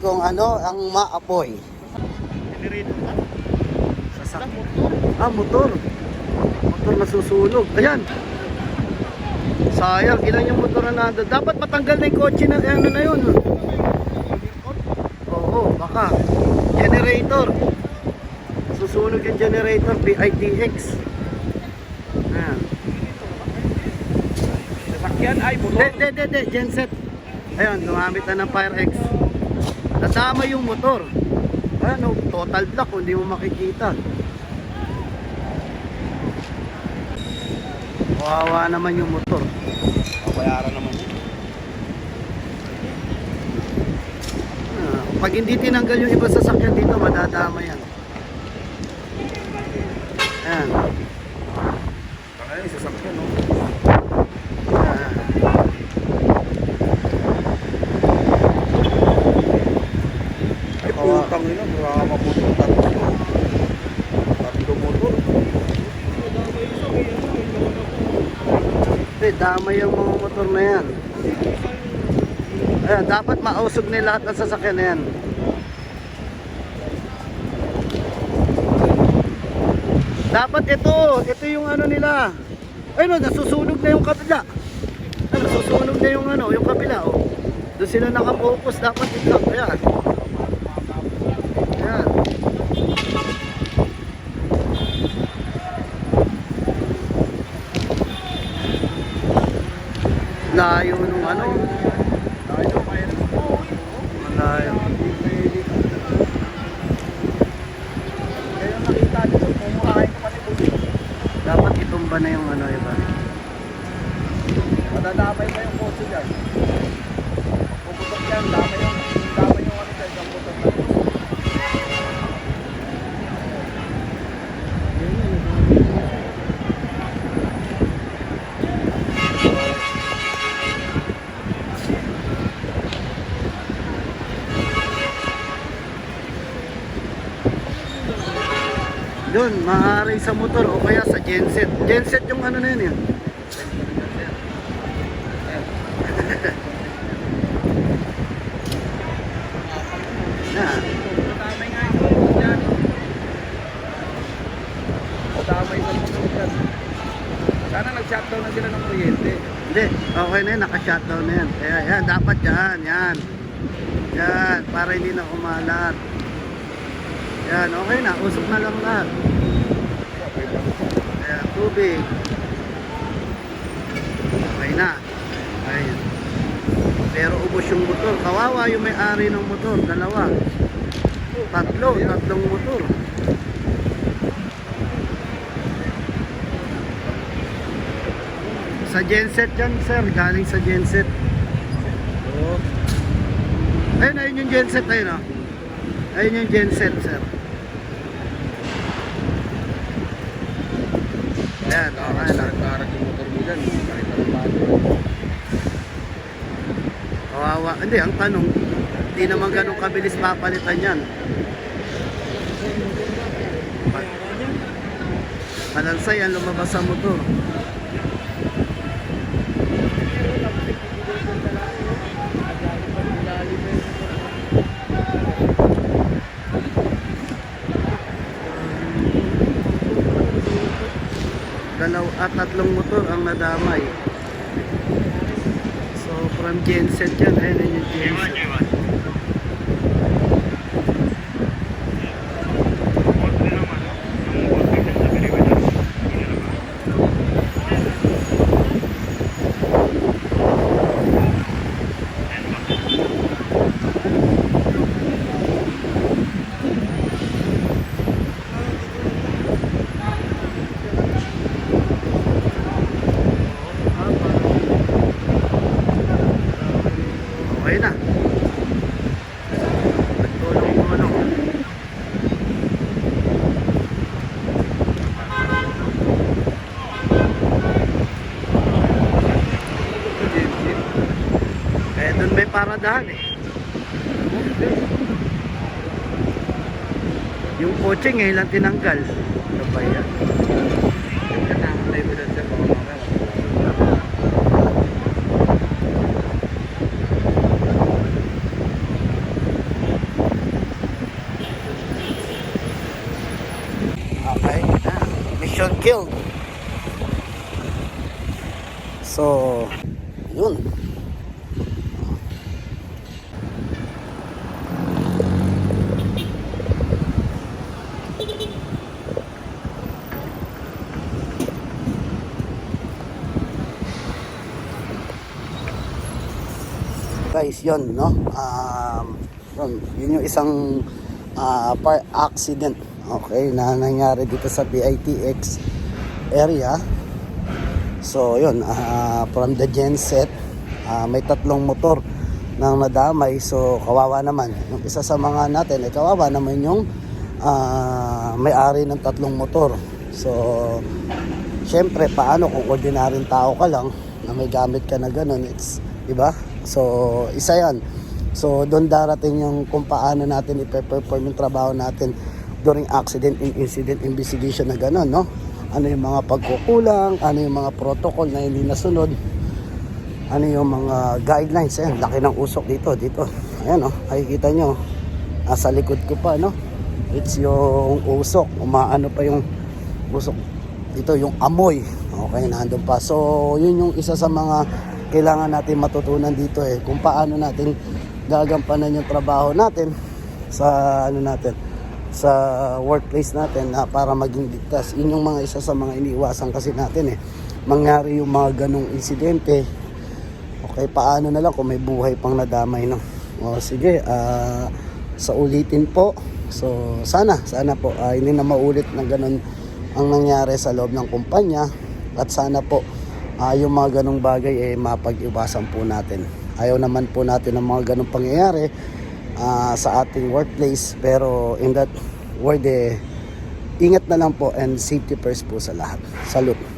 kung ano ang maapoy. Sasakyan. Ah, motor. Motor na susunog. Ayan. Sayang, ilan yung motor na nandun. Dapat matanggal na yung kotse na ano na yun. Oo, baka. Generator. Susunog yung generator, PITX. Ayan. Sasakyan ay motor. hindi, hindi, genset. Ayun, gumamit na ng FireX. Nadama yung motor. Ano, total black kung hindi mo makikita. Kawawa naman yung motor. Bayaran naman yun. Ah, pag hindi tinanggal yung iba sasakyan dito, madadama yan. Ayan. Baka yung sasakyan, no? Ah. Ay, Putang ina. Drama motor. Tatlo. Tatlo motor. Hindi, damay yung mga motor na yan. Ayan, dapat mausog na lahat ng sasakyan na yan. Dapat ito, ito yung ano nila. Ay no, nasusunog na yung kabila. Nasusunog na yung ano, yung kabila oh. Doon sila nakapokus, dapat ito. Ayan. Layo nung ano. Malayo. Dapat itumba na yung ano iba. Madadamay pa yung kotse dyan. Puputok yan, damay yung, damay yung ano dyan, motor na. Doon, maaari sa motor o kaya sa genset. Genset yung ano na yun yun. Yan. Dyan. Sana nag-shutdown na sila ng kuryente. Hindi, okay na yun, naka-shutdown na yan. Kaya yan, dapat yan, yan. Yan, para hindi na kumalat. Yan, okay na, usok na lang lahat. Ayan, tubig. Okay na. Ayan. Pero ubos yung motor. Kawawa yung may-ari ng motor. Dalawa. Tatlo. Tatlong motor. Sa genset yan, sir. Galing sa genset. Ayun, ayun yung genset. Ayun, oh. Ayun yung genset, sir. Ayan, okay na. Karag yung motor mo dyan. Kahit ano pa. Kawawa. Hindi, ang tanong, hindi naman ganun kabilis papalitan yan. Ma- Malansay ang lumabas sa motor. Dalaw at tatlong motor ang nadamay. So from genset yan, ayun yun yung genset. Okay na. Nagtulong mo ano. Eh, doon may paradahan eh. Yung kotse ngayon lang tinanggal. Ano ba yan? Kasama na evidence sa mga mga. Okay. Ah, mission killed. So, yun. guys yon no um, yun, yun yung isang ah, par accident okay na nangyari dito sa PITX area. So yun ah, from the genset ah, may tatlong motor nang nadamay. So kawawa naman. Yung isa sa mga natin ay kawawa naman yung ah, may-ari ng tatlong motor. So syempre paano kung ordinaryong tao ka lang na may gamit ka na ganun? It's di ba so isa yan so doon darating yung kung paano natin ipe-perform yung trabaho natin during accident and incident investigation na ganun no? Ano yung mga pagkukulang ano yung mga protocol na hindi nasunod ano yung mga guidelines ayan laki ng usok dito dito. Ayan oh nakikita nyo nasa likod ko pa no? It's yung usok umaano pa yung usok. Dito yung amoy. Okay nandun pa. So yun yung isa sa mga kailangan natin matutunan dito eh. Kung paano natin gagampanan yung trabaho natin sa ano natin sa workplace natin na para maging ligtas. Yun yung mga isa sa mga iniiwasan kasi natin eh. Mangyari yung mga ganong insidente. Okay paano na lang kung may buhay pang nadamay no? O sige ah, sa ulitin po. So sana sana po ah, hindi na maulit na ganon ang nangyari sa loob ng kumpanya. At sana po ah, yung mga ganong bagay eh mapag-iwasan po natin. Ayaw naman po natin ng mga ganong pangyayari ah, sa ating workplace. Pero in that word eh ingat na lang po and safety first po sa lahat. Salute